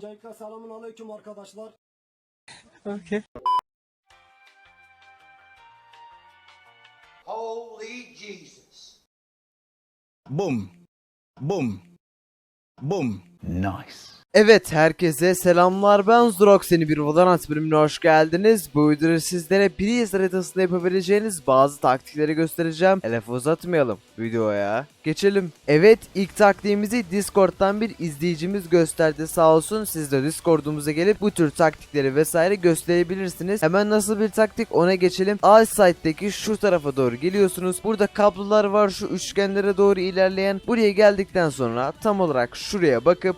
Öncelikle selamun aleyküm arkadaşlar. Okay. Holy Jesus. Boom. Boom. Boom. Evet herkese selamlar ben Zrox seni bir Valorant bölümüne hoş geldiniz. Bu videoda sizlere Breeze haritasında yapabileceğiniz bazı taktikleri göstereceğim. Hele uzatmayalım videoya. Geçelim. Evet ilk taktiğimizi Discord'dan bir izleyicimiz gösterdi sağ olsun. Siz de Discord'umuza gelip bu tür taktikleri vesaire gösterebilirsiniz. Hemen nasıl bir taktik ona geçelim. A site'deki şu tarafa doğru geliyorsunuz. Burada kablolar var şu üçgenlere doğru ilerleyen. Buraya geldikten sonra tam olarak şuraya bakıp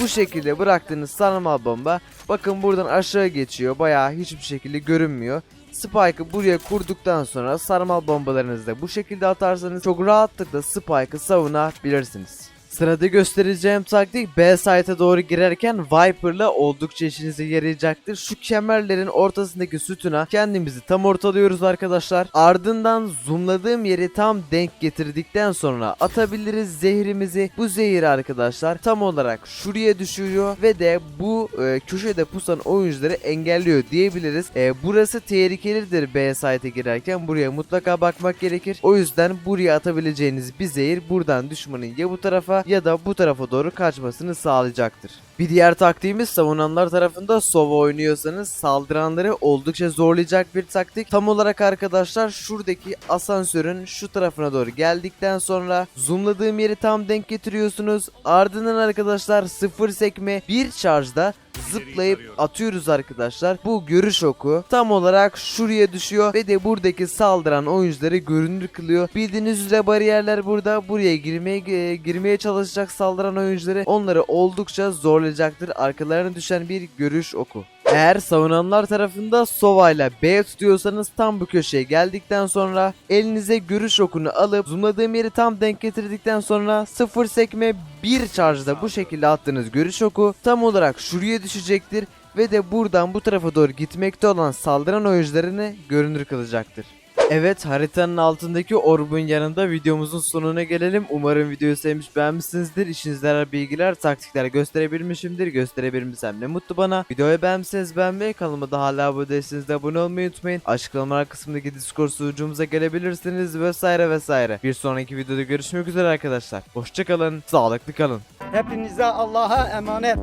bu şekilde bıraktığınız sarmal bomba bakın buradan aşağı geçiyor. Bayağı hiçbir şekilde görünmüyor. Spike'ı buraya kurduktan sonra sarmal bombalarınızı da bu şekilde atarsanız çok rahatlıkla Spike'ı savunabilirsiniz. Sırada göstereceğim taktik B site'e doğru girerken Viper'la oldukça işinize yarayacaktır. Şu kemerlerin ortasındaki sütuna kendimizi tam ortalıyoruz arkadaşlar. Ardından zoomladığım yeri tam denk getirdikten sonra atabiliriz zehrimizi. Bu zehir arkadaşlar tam olarak şuraya düşüyor ve de bu e, köşede pusan oyuncuları engelliyor diyebiliriz. E, burası tehlikelidir B site'e girerken buraya mutlaka bakmak gerekir. O yüzden buraya atabileceğiniz bir zehir buradan düşmanın ya bu tarafa ya da bu tarafa doğru kaçmasını sağlayacaktır. Bir diğer taktiğimiz savunanlar tarafında Sova oynuyorsanız saldıranları oldukça zorlayacak bir taktik. Tam olarak arkadaşlar şuradaki asansörün şu tarafına doğru geldikten sonra zoomladığım yeri tam denk getiriyorsunuz. Ardından arkadaşlar sıfır sekme bir şarjda zıplayıp atıyoruz arkadaşlar. Bu görüş oku tam olarak şuraya düşüyor ve de buradaki saldıran oyuncuları görünür kılıyor. Bildiğiniz üzere bariyerler burada. Buraya girmeye e, girmeye çalışacak saldıran oyuncuları onları oldukça zorlayacaktır. Arkalarına düşen bir görüş oku. Eğer savunanlar tarafında Sova ile B tutuyorsanız tam bu köşeye geldikten sonra elinize görüş okunu alıp zoomladığım yeri tam denk getirdikten sonra sıfır sekme bir charge'da bu şekilde attığınız görüş oku tam olarak şuraya düşecektir ve de buradan bu tarafa doğru gitmekte olan saldıran oyuncularını görünür kılacaktır. Evet haritanın altındaki orbun yanında videomuzun sonuna gelelim. Umarım videoyu sevmiş beğenmişsinizdir. İşinize yarar bilgiler, taktikler gösterebilmişimdir. Gösterebilmişsem ne mutlu bana. Videoyu beğenmişseniz beğenmeyi, kanalıma da hala abone değilseniz de abone olmayı unutmayın. Açıklamalar kısmındaki Discord sunucumuza gelebilirsiniz vesaire vesaire. Bir sonraki videoda görüşmek üzere arkadaşlar. Hoşçakalın, sağlıklı kalın. Hepinize Allah'a emanet.